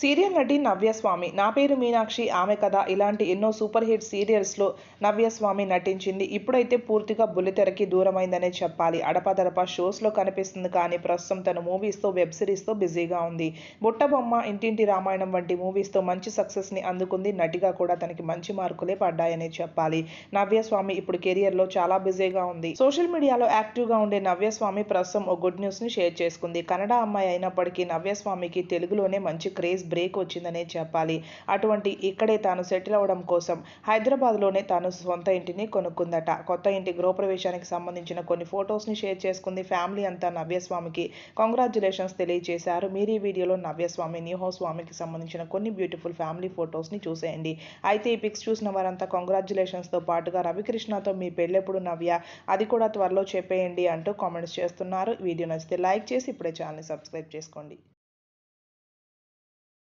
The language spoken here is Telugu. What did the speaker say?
సీరియల్ నటి నవ్యస్వామి. నా పేరు మీనాక్షి. ఆమె కథ ఇలాంటి ఎన్నో సూపర్ హిట్ సీరియల్స్లో నవ్యస్వామి నటించింది. ఇప్పుడైతే పూర్తిగా బుల్లితెరకి దూరమైందనే చెప్పాలి. అడపదడప షోస్లో కనిపిస్తుంది కానీ ప్రస్తుతం తన మూవీస్తో వెబ్ సిరీస్తో బిజీగా ఉంది. బుట్టబొమ్మ ఇంటింటి రామాయణం వంటి మూవీస్తో మంచి సక్సెస్ని అందుకుంది. నటిగా కూడా తనకి మంచి మార్కులే పడ్డాయనే చెప్పాలి. నవ్యస్వామి ఇప్పుడు కెరియర్లో చాలా బిజీగా ఉంది. సోషల్ మీడియాలో యాక్టివ్గా ఉండే నవ్యస్వామి ప్రస్తుతం ఓ గుడ్ న్యూస్ని షేర్ చేసుకుంది. కన్నడ అమ్మాయి అయినప్పటికీ నవ్యస్వామికి తెలుగులోనే మంచి క్రేజ్ బ్రేక్ వచ్చిందనే చెప్పాలి. అటువంటి ఇక్కడే తాను సెటిల్ అవ్వడం కోసం హైదరాబాద్లోనే తాను సొంత ఇంటిని కొనుక్కుందట. కొత్త ఇంటి గృహప్రవేశానికి సంబంధించిన కొన్ని ఫొటోస్ని షేర్ చేసుకుంది ఫ్యామిలీ అంతా నవ్యస్వామికి. కంగ్రాచులేషన్స్ తెలియజేశారు మీరు ఈ వీడియోలో నవ్యస్వామి న్యూ స్వామికి సంబంధించిన కొన్ని బ్యూటిఫుల్ ఫ్యామిలీ ఫొటోస్ని చూసేయండి. అయితే ఈ పిక్స్ చూసిన వారంతా కంగ్రాచులేషన్స్తో పాటుగా రవికృష్ణతో మీ పెళ్ళెప్పుడు నవ్య? అది కూడా త్వరలో చెప్పేయండి అంటూ కామెంట్స్ చేస్తున్నారు. వీడియో నచ్చితే లైక్ చేసి ఇప్పుడే ఛానల్ని సబ్స్క్రైబ్ చేసుకోండి.